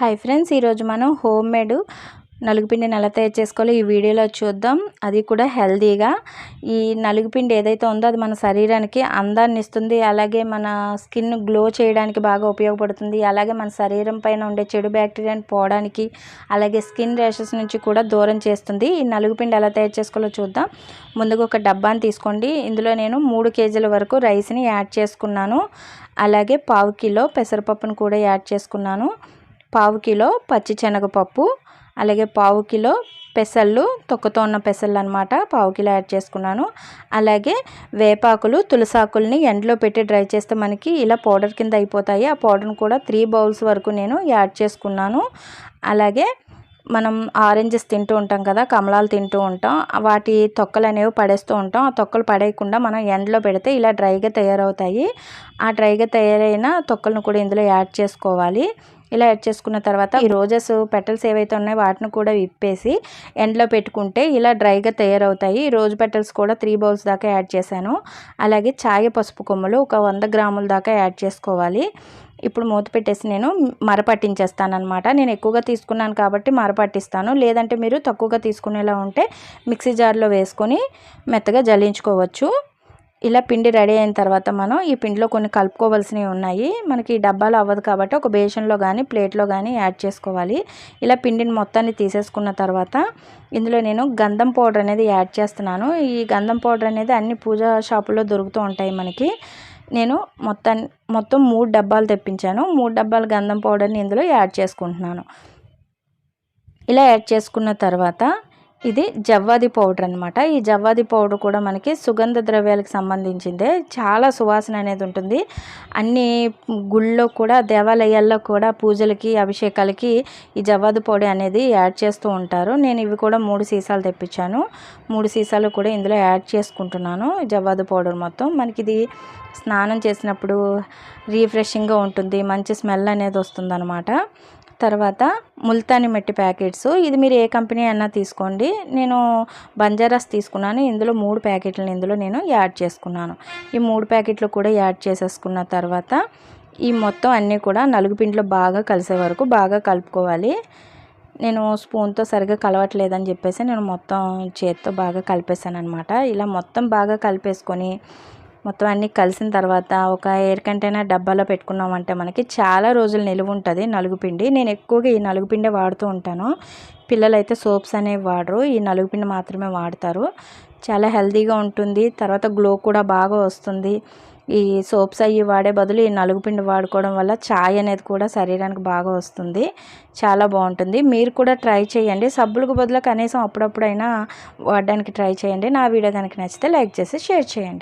Hi friends ఈరోజు మనం home made నలుగుపిండిని ఎలా తయారు చేసుకోవాలో ఈ వీడియోలో చూద్దాం. అది కూడా హెల్తీగా. ఈ నలుగుపిండి ఏదైతే ఉందో అది మన శరీరానికి అందాన్ని ఇస్తుంది. అలాగే మన స్కిన్ గ్లో చేయడానికి బాగా ఉపయోగపడుతుంది. అలాగే మన శరీరం పైన ఉండే చెడు బ్యాక్టీరియాని పోవడానికి అలాగే స్కిన్ ర్యాషెస్ నుంచి కూడా దూరం చేస్తుంది. ఈ నలుగుపిండి ఎలా తయారు చేసుకోవాలో చూద్దాం. ముందుగా ఒక డబ్బాని తీసుకోండి. ఇందులో నేను మూడు కేజీల వరకు రైస్ని యాడ్ చేసుకున్నాను. అలాగే పావు కిలో పెసరపప్పును కూడా యాడ్ చేసుకున్నాను. పావు కిలో పచ్చి శనగపప్పు అలాగే పావు కిలో పెసళ్ళు తొక్కతో ఉన్న పెసళ్ళు అనమాట పావు కిలో యాడ్ చేసుకున్నాను. అలాగే వేపాకులు తులసాకుల్ని ఎండలో పెట్టి డ్రై చేస్తే మనకి ఇలా పౌడర్ కింద అయిపోతాయి. ఆ పౌడర్ని కూడా త్రీ బౌల్స్ వరకు నేను యాడ్ చేసుకున్నాను. అలాగే మనం ఆరెంజెస్ తింటూ ఉంటాం కదా కమలాలు తింటూ ఉంటాం. వాటి తొక్కలు అనేవి పడేస్తూ ఉంటాం. ఆ తొక్కలు పడేయకుండా మనం ఎండలో పెడితే ఇలా డ్రైగా తయారవుతాయి. ఆ డ్రైగా తయారైన తొక్కలను కూడా ఇందులో యాడ్ చేసుకోవాలి. ఇలా యాడ్ చేసుకున్న తర్వాత ఈ రోజెస్ పెటల్స్ ఏవైతే ఉన్నాయో వాటిని కూడా విప్పేసి ఎండలో పెట్టుకుంటే ఇలా డ్రైగా తయారవుతాయి. ఈ రోజు పెటల్స్ కూడా త్రీ బౌల్స్ దాకా యాడ్ చేశాను. అలాగే ఛాయ పసుపు కొమ్మలు ఒక వంద గ్రాముల దాకా యాడ్ చేసుకోవాలి. ఇప్పుడు మూత పెట్టేసి నేను మరపట్టించేస్తాను అనమాట నేను ఎక్కువగా తీసుకున్నాను కాబట్టి మరపట్టిస్తాను. లేదంటే మీరు తక్కువగా తీసుకునేలా ఉంటే మిక్సీ జార్లో వేసుకొని మెత్తగా జల్లించుకోవచ్చు. ఇలా పిండి రెడీ అయిన తర్వాత మనం ఈ పిండిలో కొన్ని కలుపుకోవాల్సినవి ఉన్నాయి. మనకి డబ్బాలు అవ్వదు కాబట్టి ఒక బేషన్లో కానీ ప్లేట్లో కానీ యాడ్ చేసుకోవాలి. ఇలా పిండిని మొత్తాన్ని తీసేసుకున్న తర్వాత ఇందులో నేను గంధం పౌడర్ అనేది యాడ్ చేస్తున్నాను. ఈ గంధం పౌడర్ అనేది అన్ని పూజా షాపుల్లో దొరుకుతూ ఉంటాయి మనకి. నేను మొత్తాన్ని మొత్తం మూడు డబ్బాలు తెప్పించాను. మూడు డబ్బాల గంధం పౌడర్ని ఇందులో యాడ్ చేసుకుంటున్నాను. ఇలా యాడ్ చేసుకున్న తర్వాత ఇది జవ్వాది పౌడర్ అనమాట ఈ జవ్వాది పౌడర్ కూడా మనకి సుగంధ ద్రవ్యాలకు సంబంధించిందే. చాలా సువాసన అనేది ఉంటుంది. అన్ని గుళ్ళో కూడా దేవాలయాల్లో కూడా పూజలకి అభిషేకాలకి ఈ జవ్వాది పొడి అనేది యాడ్ చేస్తూ ఉంటారు. నేను ఇవి కూడా మూడు సీసాలు తెప్పించాను. మూడు సీసాలు కూడా ఇందులో యాడ్ చేసుకుంటున్నాను జవ్వాది పౌడర్ మొత్తం. మనకి ఇది స్నానం చేసినప్పుడు రీఫ్రెషింగ్గా ఉంటుంది. మంచి స్మెల్ అనేది వస్తుంది తర్వాత ముల్తాని మట్టి ప్యాకెట్స్. ఇది మీరు ఏ కంపెనీ అయినా తీసుకోండి. నేను బంజారాస్ తీసుకున్నాను. ఇందులో మూడు ప్యాకెట్లను ఇందులో నేను యాడ్ చేసుకున్నాను. ఈ మూడు ప్యాకెట్లు కూడా యాడ్ చేసేసుకున్న తర్వాత ఈ మొత్తం అన్నీ కూడా నలుగు పిండిలో బాగా కలిసే వరకు బాగా కలుపుకోవాలి. నేను స్పూన్తో సరిగ్గా కలవట్లేదని చెప్పేసి నేను మొత్తం చేత్తో బాగా కలిపేసాను అనమాట ఇలా మొత్తం బాగా కలిపేసుకొని మొత్తం అన్నీ కలిసిన తర్వాత ఒక ఎయిర్ కంటైనర్ డబ్బాలో పెట్టుకున్నామంటే మనకి చాలా రోజులు నిలువ ఉంటుంది నలుగుపిండి నేను ఎక్కువగా ఈ నలుగుపిండే వాడుతూ ఉంటాను. పిల్లలైతే సోప్స్ అనేవి వాడరు. ఈ నలుగుపిండి మాత్రమే వాడతారు. చాలా హెల్తీగా ఉంటుంది. తర్వాత గ్లో కూడా బాగా వస్తుంది. ఈ సోప్స్ అవి వాడే బదులు ఈ నలుగుపిండి వాడుకోవడం వల్ల ఛాయ్ అనేది కూడా శరీరానికి బాగా వస్తుంది. చాలా బాగుంటుంది. మీరు కూడా ట్రై చేయండి. సబ్బులకు బదులు కనీసం అప్పుడప్పుడైనా వాడడానికి ట్రై చేయండి. నా వీడియో కనుక నచ్చితే లైక్ చేసి షేర్ చేయండి.